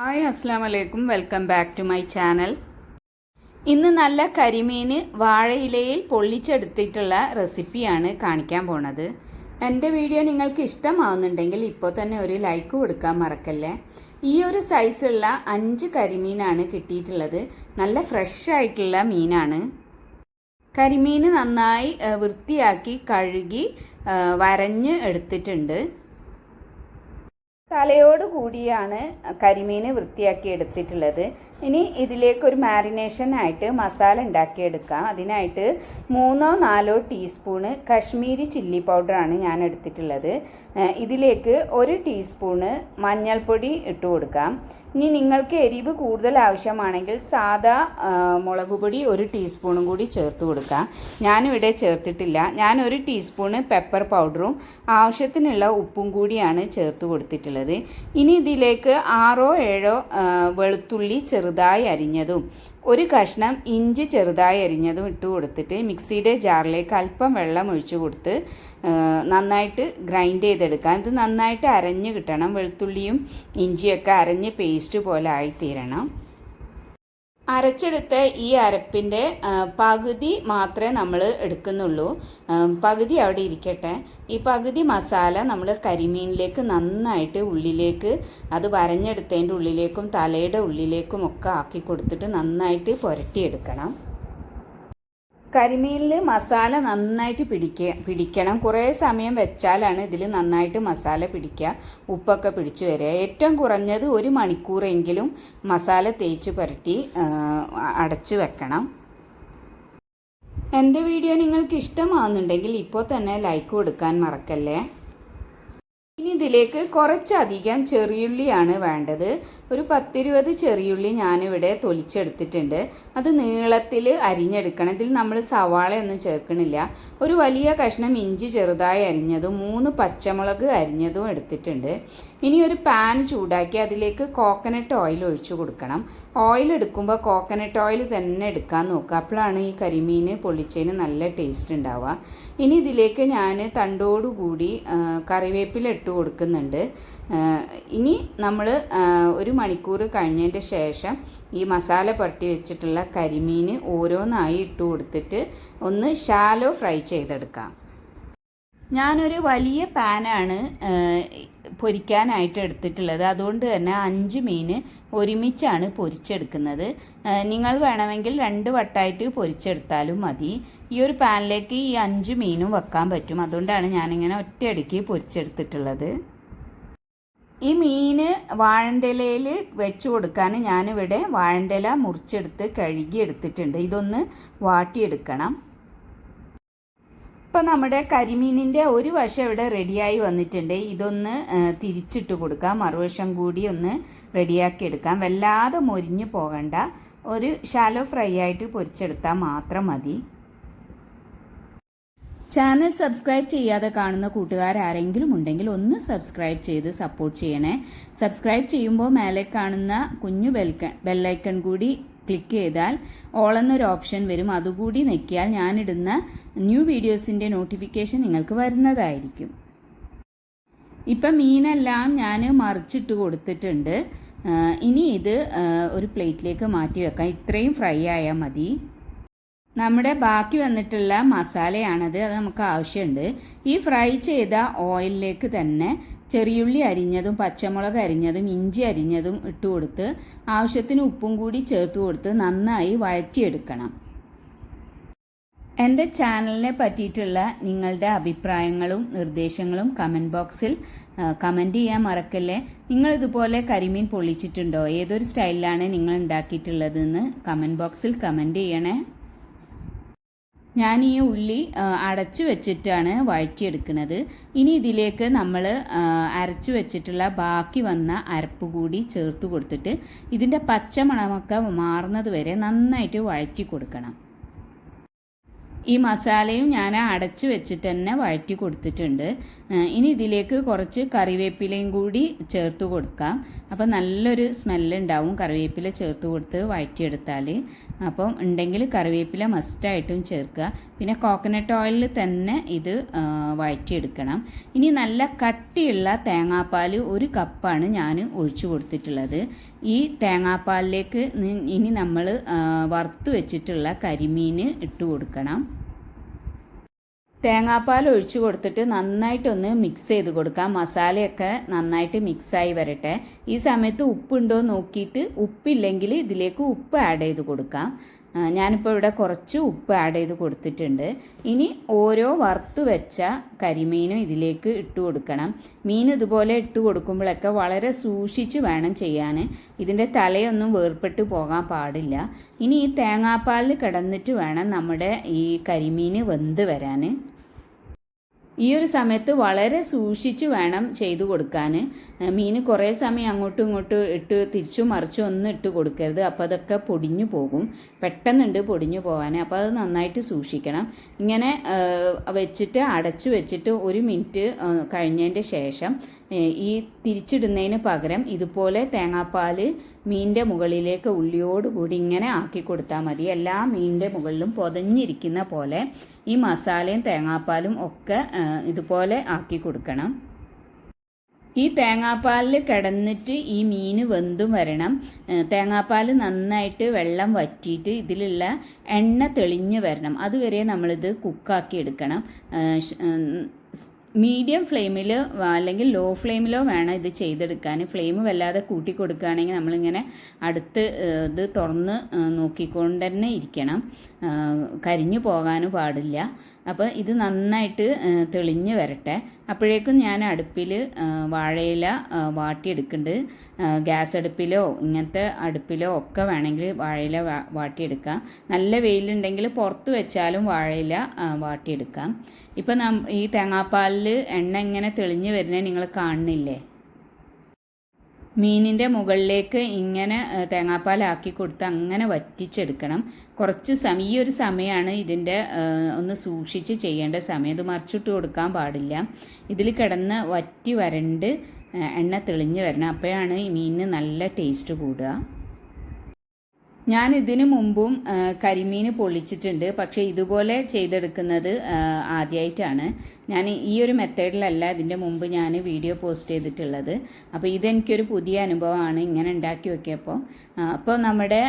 Hi അസ്സാം വലൈക്കും welcome back to my channel. ഇന്ന് നല്ല കരിമീൻ വാഴയിലയിൽ പൊള്ളിച്ചെടുത്തിട്ടുള്ള റെസിപ്പിയാണ് കാണിക്കാൻ പോണത്. എന്റെ വീഡിയോ നിങ്ങൾക്ക് ഇഷ്ടമാവുന്നുണ്ടെങ്കിൽ ഇപ്പോൾ തന്നെ ഒരു ലൈക്ക് കൊടുക്കാൻ മറക്കല്ലേ? ഈ ഒരു സൈസുള്ള അഞ്ച് കരിമീനാണ് കിട്ടിയിട്ടുള്ളത്. നല്ല ഫ്രഷ് ആയിട്ടുള്ള മീനാണ്. കരിമീൻ നന്നായി വൃത്തിയാക്കി കഴുകി വരഞ്ഞ് എടുത്തിട്ടുണ്ട്. തലയോട് കൂടിയാണ് കരിമീൻ വൃത്തിയാക്കി എടുത്തിട്ടുള്ളത്. ഇനി ഇതിലേക്ക് ഒരു മാരിനേഷൻ ആയിട്ട് മസാല ഉണ്ടാക്കിയെടുക്കാം. അതിനായിട്ട് മൂന്നോ നാലോ ടീസ്പൂണ് കശ്മീരി ചില്ലി പൗഡറാണ് ഞാൻ എടുത്തിട്ടുള്ളത്. ഇതിലേക്ക് ഒരു ടീസ്പൂണ് മഞ്ഞൾപ്പൊടി ഇട്ട് കൊടുക്കാം. ഇനി നിങ്ങൾക്ക് എരിവ് കൂടുതൽ ആവശ്യമാണെങ്കിൽ സാദാ മുളക് പൊടി ഒരു ടീസ്പൂണും കൂടി ചേർത്ത് കൊടുക്കാം. ഞാനിവിടെ ചേർത്തിട്ടില്ല. ഞാൻ ഒരു ടീസ്പൂണ് പെപ്പർ പൗഡറും ആവശ്യത്തിനുള്ള ഉപ്പും കൂടിയാണ് ചേർത്ത് കൊടുത്തിട്ടുള്ളത്. ഇനി ഇതിലേക്ക് ആറോ ഏഴോ വെളുത്തുള്ളി വെളുത്തുള്ളി ചെറുതായി അരിഞ്ഞതും ഒരു കഷ്ണം ഇഞ്ചി ചെറുതായി അരിഞ്ഞതും ഇട്ട് കൊടുത്തിട്ട് മിക്സിയുടെ ജാറിലേക്ക് അല്പം വെള്ളം ഒഴിച്ചു കൊടുത്ത് നന്നായിട്ട് ഗ്രൈൻഡ് ചെയ്തെടുക്കാം. ഇത് നന്നായിട്ട് അരഞ്ഞ് കിട്ടണം. വെളുത്തുള്ളിയും ഇഞ്ചിയൊക്കെ അരഞ്ഞ് പേസ്റ്റ് പോലെ ആയിത്തീരണം. അരച്ചെടുത്ത ഈ അരപ്പിന്റെ പകുതി മാത്രമേ നമ്മൾ എടുക്കുന്നുള്ളൂ. പകുതി അവിടെ ഇരിക്കട്ടെ. ഈ പകുതി മസാല നമ്മൾ കരിമീനിലേക്ക് നന്നായിട്ട് ഉള്ളിലേക്ക് അത് വരഞ്ഞെടുത്തതിന്റെ ഉള്ളിലേക്കും തലയുടെ ഉള്ളിലേക്കും ഒക്കെ ആക്കി കൊടുത്തിട്ട് നന്നായിട്ട് പുരട്ടിയെടുക്കണം. കരിമീനിൽ മസാല നന്നായിട്ട് പിടിക്ക പിടിക്കണം. കുറേ സമയം വെച്ചാലാണ് ഇതിൽ നന്നായിട്ട് മസാല പിടിക്കുക ഉപ്പൊക്കെ പിടിച്ചു വരിക. ഏറ്റവും കുറഞ്ഞത് ഒരു മണിക്കൂറെങ്കിലും മസാല തേച്ച് പുരട്ടി അടച്ചു വെക്കണം. എന്റെ വീഡിയോ നിങ്ങൾക്ക് ഇഷ്ടമാവുന്നുണ്ടെങ്കിൽ ഇപ്പോൾ തന്നെ ലൈക്ക് കൊടുക്കാൻ മറക്കല്ലേ? ഇനി ഇതിലേക്ക് കുറച്ചധികം ചെറിയുള്ളിയാണ് വേണ്ടത്. ഒരു പത്തിരുപത് ചെറിയുള്ളി ഞാനിവിടെ തൊലിച്ചെടുത്തിട്ടുണ്ട്. അത് നീളത്തിൽ അരിഞ്ഞെടുക്കണം. ഇതിൽ നമ്മൾ സവാളയൊന്നും ചേർക്കണില്ല. ഒരു വലിയ കഷ്ണം ഇഞ്ചി ചെറുതായി അരിഞ്ഞതും മൂന്ന് പച്ചമുളക് അരിഞ്ഞതും എടുത്തിട്ടുണ്ട്. ഇനി ഒരു പാൻ ചൂടാക്കി അതിലേക്ക് കോക്കനട്ട് ഓയിൽ ഒഴിച്ചു കൊടുക്കണം. ഓയിൽ എടുക്കുമ്പോൾ കോക്കനട്ട് ഓയിൽ തന്നെ എടുക്കാൻ നോക്കുക. അപ്പോഴാണ് ഈ കരിമീൻ പൊള്ളിച്ചതിന് നല്ല ടേസ്റ്റ് ഉണ്ടാവുക. ഇനി ഇതിലേക്ക് ഞാൻ തണ്ടോടുകൂടി ആ, കറിവേപ്പില ഇട്ട് കൊടുക്കുന്നുണ്ട്. ഇനി നമ്മൾ ഒരു മണിക്കൂർ കഴിഞ്ഞതിന്റെ ശേഷം ഈ മസാല പുരട്ടി വെച്ചിട്ടുള്ള കരിമീൻ ഓരോന്നായി ഇട്ട് കൊടുത്തിട്ട് ഒന്ന് ഷാലോ ഫ്രൈ ചെയ്തെടുക്കാം. ഞാനൊരു വലിയ പാനാണ് പൊരിക്കാനായിട്ട് എടുത്തിട്ടുള്ളത്. അതുകൊണ്ട് തന്നെ അഞ്ച് മീൻ ഒരുമിച്ചാണ് പൊരിച്ചെടുക്കുന്നത്. നിങ്ങൾ വേണമെങ്കിൽ രണ്ട് വട്ടായിട്ട് പൊരിച്ചെടുത്താലും മതി. ഈ ഒരു പാനിലേക്ക് ഈ അഞ്ച് മീനും വെക്കാൻ പറ്റും. അതുകൊണ്ടാണ് ഞാനിങ്ങനെ ഒറ്റയടിക്ക് പൊരിച്ചെടുത്തിട്ടുള്ളത്. ഈ മീന് വാഴന്റെലയിൽ വെച്ച് കൊടുക്കാൻ ഞാനിവിടെ വാഴന്റെല മുറിച്ചെടുത്ത് കഴുകി എടുത്തിട്ടുണ്ട് ഇതൊന്ന് വാട്ടിയെടുക്കണം. ഇപ്പം നമ്മുടെ കരിമീനിന്റെ ഒരു വശം ഇവിടെ റെഡിയായി വന്നിട്ടുണ്ട്. ഇതൊന്ന് തിരിച്ചിട്ട് കൊടുക്കാം. മറുവശം കൂടി ഒന്ന് റെഡിയാക്കി എടുക്കാം. വല്ലാതെ മൊരിഞ്ഞു പോകണ്ട. ഒരു ഷാലോ ഫ്രൈ ആയിട്ട് പൊരിച്ചെടുത്താൽ മാത്രം മതി. ചാനൽ സബ്സ്ക്രൈബ് ചെയ്യാതെ കാണുന്ന കൂട്ടുകാർ ആരെങ്കിലും ഉണ്ടെങ്കിൽ ഒന്ന് സബ്സ്ക്രൈബ് ചെയ്ത് സപ്പോർട്ട് ചെയ്യണേ. സബ്സ്ക്രൈബ് ചെയ്യുമ്പോൾ മേലെ കാണുന്ന കുഞ്ഞു ബെൽക്ക ബെല്ലൈക്കൺ കൂടി ക്ലിക്ക് ചെയ്താൽ ഓൾ എന്നൊരു ഓപ്ഷൻ വരും. അതുകൂടി ഞെക്കിയാൽ ഞാനിടുന്ന ന്യൂ വീഡിയോസിന്റെ നോട്ടിഫിക്കേഷൻ നിങ്ങൾക്ക് വരുന്നതായിരിക്കും. ഇപ്പം മീനെല്ലാം ഞാൻ മറിച്ചിട്ട് കൊടുത്തിട്ടുണ്ട്. ഇനി ഇത് ഒരു പ്ലേറ്റിലേക്ക് മാറ്റി വെക്കാം. ഇത്രയും ഫ്രൈ ആയാൽ മതി. നമ്മുടെ ബാക്കി വന്നിട്ടുള്ള മസാലയാണത്. അത് നമുക്ക് ആവശ്യമുണ്ട്. ഈ ഫ്രൈ ചെയ്ത ഓയിലിലേക്ക് തന്നെ ചെറിയുള്ളി അരിഞ്ഞതും പച്ചമുളക് അരിഞ്ഞതും ഇഞ്ചി അരിഞ്ഞതും ഇട്ട് കൊടുത്ത് ആവശ്യത്തിന് ഉപ്പും കൂടി ചേർത്ത് കൊടുത്ത് നന്നായി വഴറ്റിയെടുക്കണം. എന്റെ ചാനലിനെ പറ്റിയിട്ടുള്ള നിങ്ങളുടെ അഭിപ്രായങ്ങളും നിർദ്ദേശങ്ങളും കമന്റ് ബോക്സിൽ കമന്റ് ചെയ്യാൻ മറക്കല്ലേ? നിങ്ങൾ ഇതുപോലെ കരിമീൻ പൊള്ളിച്ചിട്ടുണ്ടോ? ഏതൊരു സ്റ്റൈലിലാണ് നിങ്ങൾ ഉണ്ടാക്കിയിട്ടുള്ളതെന്ന് കമന്റ് ബോക്സിൽ കമന്റ് ചെയ്യണേ. ഞാൻ ഈ ഉള്ളി അടച്ചു വെച്ചിട്ടാണ് വഴറ്റിയെടുക്കുന്നത്. ഇനി ഇതിലേക്ക് നമ്മൾ അരച്ചു വെച്ചിട്ടുള്ള ബാക്കി വന്ന അരപ്പ് കൂടി ചേർത്ത് കൊടുത്തിട്ട് ഇതിന്റെ പച്ചമണമൊക്കെ മാറുന്നത് വരെ നന്നായിട്ട് വഴറ്റി കൊടുക്കണം. ഈ മസാലയും ഞാൻ അടച്ചു വെച്ചിട്ട് തന്നെ വഴറ്റി കൊടുത്തിട്ടുണ്ട്. ഇനി ഇതിലേക്ക് കുറച്ച് കറിവേപ്പിലയും കൂടി ചേർത്ത് കൊടുക്കാം. അപ്പോൾ നല്ലൊരു സ്മെല്ലുണ്ടാവും കറിവേപ്പില ചേർത്ത് കൊടുത്ത് വഴറ്റിയെടുത്താൽ. അപ്പം ഉണ്ടെങ്കിൽ കറിവേപ്പില മസ്റ്റായിട്ടും ചേർക്കുക. പിന്നെ കോക്കനട്ട് ഓയിലിൽ തന്നെ ഇത് വഴറ്റിയെടുക്കണം. ഇനി നല്ല കട്ടിയുള്ള തേങ്ങാപ്പാൽ ഒരു കപ്പാണ് ഞാൻ ഒഴിച്ചു കൊടുത്തിട്ടുള്ളത്. ഈ തേങ്ങാപ്പാലിലേക്ക് ഇനി നമ്മൾ വറുത്ത് വെച്ചിട്ടുള്ള കരിമീൻ ഇട്ട് കൊടുക്കണം. തേങ്ങാപ്പാൽ ഒഴിച്ചു കൊടുത്തിട്ട് നന്നായിട്ടൊന്ന് മിക്സ് ചെയ്ത് കൊടുക്കാം. മസാലയൊക്കെ നന്നായിട്ട് മിക്സായി വരട്ടെ. ഈ സമയത്ത് ഉപ്പുണ്ടോ നോക്കിയിട്ട് ഉപ്പില്ലെങ്കിൽ ഇതിലേക്ക് ഉപ്പ് ആഡ് ചെയ്ത് കൊടുക്കാം. ഞാനിപ്പോൾ ഇവിടെ കുറച്ച് ഉപ്പ് ആഡ് ചെയ്ത് കൊടുത്തിട്ടുണ്ട്. ഇനി ഓരോ വറുത്ത് വെച്ച കരിമീനും ഇതിലേക്ക് ഇട്ട് കൊടുക്കണം. മീൻ ഇതുപോലെ ഇട്ട് കൊടുക്കുമ്പോഴൊക്കെ വളരെ സൂക്ഷിച്ച് വേണം ചെയ്യാൻ. ഇതിന്റെ തലയൊന്നും വേർപെട്ട് പോകാൻ പാടില്ല. ഇനി ഈ തേങ്ങാപ്പാലിൽ കിടന്നിട്ട് വേണം നമ്മുടെ ഈ കരിമീൻ വെന്ത് വരാൻ. ഈ ഒരു സമയത്ത് വളരെ സൂക്ഷിച്ച് വേണം ചെയ്തു കൊടുക്കാൻ. മീൻ കുറേ സമയം അങ്ങോട്ടും ഇങ്ങോട്ടും ഇട്ട് തിരിച്ചും മറിച്ചും ഒന്നും ഇട്ട് കൊടുക്കരുത്. അപ്പോൾ അതൊക്കെ പൊടിഞ്ഞു പോകും. പെട്ടെന്നുണ്ട് പൊടിഞ്ഞു പോകാൻ. അപ്പോൾ അത് നന്നായിട്ട് സൂക്ഷിക്കണം. ഇങ്ങനെ വെച്ചിട്ട് അടച്ചു വെച്ചിട്ട് ഒരു മിനിറ്റ് കഴിഞ്ഞതിന്റെ ശേഷം ഈ തിരിച്ചിടുന്നതിന് പകരം ഇതുപോലെ തേങ്ങാപ്പാൽ മീനിന്റെ മുകളിലേക്ക് ഉള്ളിയോട് കൂടി ഇങ്ങനെ ആക്കി കൊടുത്താൽ മതി. എല്ലാ മീനിന്റെ മുകളിലും പൊതഞ്ഞിരിക്കുന്ന പോലെ ഈ മസാലയും തേങ്ങാപ്പാലും ഒക്കെ ഇതുപോലെ ആക്കി കൊടുക്കണം. ഈ തേങ്ങാപ്പാലിൽ കിടന്നിട്ട് ഈ മീൻ വെന്തും വരണം. തേങ്ങാപ്പാൽ നന്നായിട്ട് വെള്ളം വറ്റിയിട്ട് ഇതിലുള്ള എണ്ണ തെളിഞ്ഞ് വരണം. അതുവരെ നമ്മളിത് കുക്കാക്കി എടുക്കണം. മീഡിയം ഫ്ലെയിമിൽ അല്ലെങ്കിൽ ലോ ഫ്ലെയിമിലോ വേണം ഇത് ചെയ്തെടുക്കാൻ ഫ്ലെയിം വല്ലാതെ കൂട്ടി കൊടുക്കുകയാണെങ്കിൽ നമ്മളിങ്ങനെ അടുത്ത് ഇത് തുറന്ന് നോക്കിക്കൊണ്ട് തന്നെ ഇരിക്കണം. കരിഞ്ഞു പോകാനും പാടില്ല. അപ്പോൾ ഇത് നന്നായിട്ട് തെളിഞ്ഞ് വരട്ടെ. അപ്പോഴേക്കും ഞാൻ അടുപ്പിൽ വാഴയില വാട്ടിയെടുക്കുന്നുണ്ട്. ഗ്യാസ് അടുപ്പിലോ ഇങ്ങനത്തെ അടുപ്പിലോ ഒക്കെ വേണമെങ്കിൽ വാഴയില വാട്ടിയെടുക്കാം. നല്ല വെയിലുണ്ടെങ്കിൽ പുറത്ത് വെച്ചാലും വാഴയില വാട്ടിയെടുക്കാം. ഇപ്പം നം ഈ തേങ്ങാപ്പാലിൽ എണ്ണ ഇങ്ങനെ തെളിഞ്ഞു വരുന്നത് നിങ്ങൾ കാണുന്നില്ലേ? മീനിന്റെ മുകളിലേക്ക് ഇങ്ങനെ തേങ്ങാപ്പാലാക്കി കൊടുത്ത് അങ്ങനെ വറ്റിച്ചെടുക്കണം. കുറച്ച് സമയം ഈ ഒരു സമയമാണ് ഇതിന്റെ ഒന്ന് സൂക്ഷിച്ച് ചെയ്യേണ്ട സമയം. ഇത് മറിച്ചിട്ട് കൊടുക്കാൻ പാടില്ല. ഇതിൽ കിടന്ന് വറ്റി വരണ്ട് എണ്ണ തെളിഞ്ഞ് വരണം. അപ്പോഴാണ് ഈ മീനിന് നല്ല ടേസ്റ്റ് കൂടുക. ഞാൻ ഇതിനു മുമ്പും കരിമീൻ പൊള്ളിച്ചിട്ടുണ്ട്. പക്ഷേ ഇതുപോലെ ചെയ്തെടുക്കുന്നത് ആദ്യമായിട്ടാണ് ഞാൻ ഈ ഒരു മെത്തേഡിലല്ല ഇതിന്റെ മുമ്പ് ഞാൻ വീഡിയോ പോസ്റ്റ് ചെയ്തിട്ടുള്ളത്. അപ്പോൾ ഇതെനിക്കൊരു പുതിയ അനുഭവമാണ് ഇങ്ങനെ ഉണ്ടാക്കി നോക്കിയപ്പോൾ അപ്പോൾ നമ്മുടെ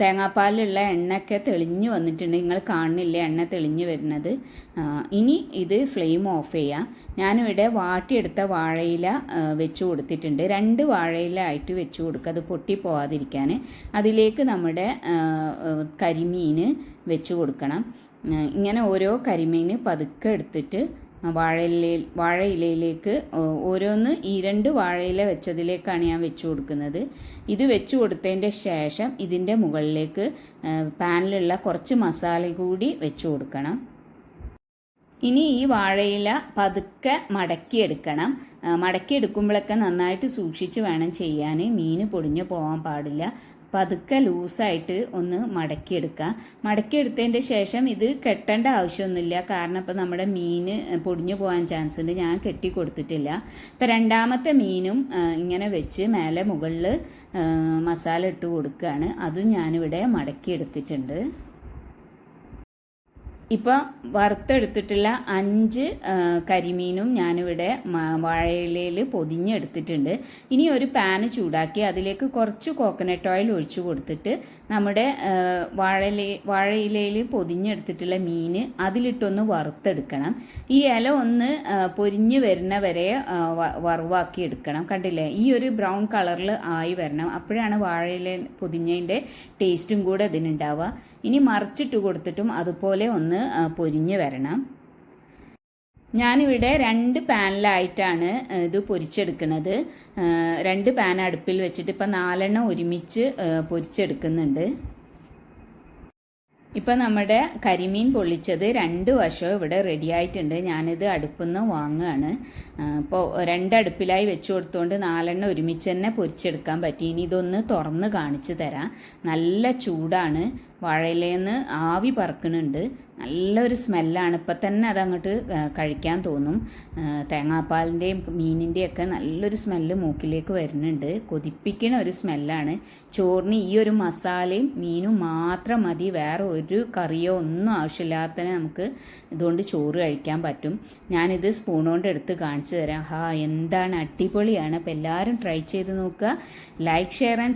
തേങ്ങാപ്പാലിലുള്ള എണ്ണയൊക്കെ തെളിഞ്ഞു വന്നിട്ടുണ്ട്. നിങ്ങൾ കാണുന്നില്ല എണ്ണ തെളിഞ്ഞു വരുന്നത്? ഇനി ഇത് ഫ്ലെയിം ഓഫ് ചെയ്യാം. ഞാനിവിടെ വാട്ടിയെടുത്ത വാഴയില വെച്ചു കൊടുത്തിട്ടുണ്ട്. രണ്ട് വാഴയില ആയിട്ട് വെച്ച് കൊടുക്കുക. അത് പൊട്ടിപ്പോവാതിരിക്കാൻ. അതിലേക്ക് നമ്മുടെ കരിമീൻ വെച്ച് കൊടുക്കണം. ഇങ്ങനെ ഓരോ കരിമീൻ പതുക്കെ എടുത്തിട്ട് വാഴയില വാഴയിലയിലേക്ക് ഓരോന്ന് ഈ രണ്ട് വാഴയില വെച്ചതിലേക്കാണ് ഞാൻ വെച്ച് കൊടുക്കുന്നത്. ഇത് വെച്ച് കൊടുത്തതിന്റെ ശേഷം ഇതിന്റെ മുകളിലേക്ക് പാനിലുള്ള കുറച്ച് മസാല കൂടി വെച്ച് കൊടുക്കണം. ഇനി ഈ വാഴയില പതുക്കെ മടക്കിയെടുക്കണം. മടക്കിയെടുക്കുമ്പോഴൊക്കെ നന്നായിട്ട് സൂക്ഷിച്ച് വേണം ചെയ്യാൻ. മീൻ പൊടിഞ്ഞു പോകാൻ പാടില്ല. പതുക്കെ ലൂസായിട്ട് ഒന്ന് മടക്കിയെടുക്കുക മടക്കിയെടുത്തതിന്റെ ശേഷം ഇത് കെട്ടേണ്ട ആവശ്യമൊന്നുമില്ല. കാരണം ഇപ്പം നമ്മുടെ മീൻ പൊടിഞ്ഞു പോകാൻ ചാൻസ് ഉണ്ട്. ഞാൻ കെട്ടി കൊടുത്തിട്ടില്ല. ഇപ്പം രണ്ടാമത്തെ മീനും ഇങ്ങനെ വെച്ച് മേലെ മുകളിൽ മസാല ഇട്ട് കൊടുക്കുകയാണ് അതും ഞാനിവിടെ മടക്കിയെടുത്തിട്ടുണ്ട്. ഇപ്പോൾ വറുത്തെടുത്തിട്ടുള്ള അഞ്ച് കരിമീനും ഞാനിവിടെ വാഴയിലയിൽ പൊതിഞ്ഞെടുത്തിട്ടുണ്ട്. ഇനി ഒരു പാന് ചൂടാക്കി അതിലേക്ക് കുറച്ച് കോക്കനട്ട് ഓയിൽ ഒഴിച്ചു കൊടുത്തിട്ട് നമ്മുടെ വാഴയില വാഴയിലയിൽ പൊതിഞ്ഞെടുത്തിട്ടുള്ള മീൻ അതിലിട്ടൊന്ന് വറുത്തെടുക്കണം. ഈ ഇല ഒന്ന് പൊരിഞ്ഞ് വരുന്ന വരെ വറവാക്കി എടുക്കണം. കണ്ടില്ലേ? ഈ ഒരു ബ്രൗൺ കളറിൽ ആയി വരണം. അപ്പോഴാണ് വാഴയില പൊതിഞ്ഞതിന്റെ ടേസ്റ്റും കൂടെ ഇതിനുണ്ടാവുക ഇനി മറിച്ചിട്ട് കൊടുത്തിട്ടും അതുപോലെ ഒന്ന് പൊരിഞ്ഞു വരണം. ഞാനിവിടെ രണ്ട് പാനിലായിട്ടാണ് ഇത് പൊരിച്ചെടുക്കുന്നത്. രണ്ട് പാൻ അടുപ്പിൽ വെച്ചിട്ട് ഇപ്പം നാലെണ്ണം ഒരുമിച്ച് പൊരിച്ചെടുക്കുന്നുണ്ട്. ഇപ്പം നമ്മുടെ കരിമീൻ പൊള്ളിച്ചത് രണ്ട് വശവും ഇവിടെ റെഡി ആയിട്ടുണ്ട് ഞാനിത് അടുപ്പിൽ നിന്ന് വാങ്ങുകയാണ് ഇപ്പോൾ രണ്ടടുപ്പിലായി വെച്ച് കൊടുത്തുകൊണ്ട് നാലെണ്ണം ഒരുമിച്ച് തന്നെ പൊരിച്ചെടുക്കാൻ പറ്റി. ഇനി ഇതൊന്ന് തുറന്ന് കാണിച്ചു തരാം. നല്ല ചൂടാണ്. വാഴയിലേന്ന് ആവി പറക്കുന്നുണ്ട് നല്ലൊരു സ്മെല്ലാണ്. ഇപ്പം തന്നെ അതങ്ങോട്ട് കഴിക്കാൻ തോന്നും. തേങ്ങാപ്പാലിന്റെയും മീനിന്റെയും ഒക്കെ നല്ലൊരു സ്മെല്ല് മൂക്കിലേക്ക് വരുന്നുണ്ട്. കൊതിപ്പിക്കുന്ന ഒരു സ്മെല്ലാണ്. ചോറിന് ഈ ഒരു മസാലയും മീനും മാത്രം മതി. വേറെ ഒരു കറിയോ ഒന്നും ആവശ്യമില്ലാത്ത നമുക്ക് ഇതുകൊണ്ട് ചോറ് കഴിക്കാൻ പറ്റും. ഞാനിത് സ്പൂൺ കൊണ്ട് എടുത്ത് കാണിച്ചു തരാം. ഹാ എന്താണ് അടിപൊളിയാണ്. അപ്പോൾ എല്ലാവരും ട്രൈ ചെയ്ത് നോക്കുക. Like share and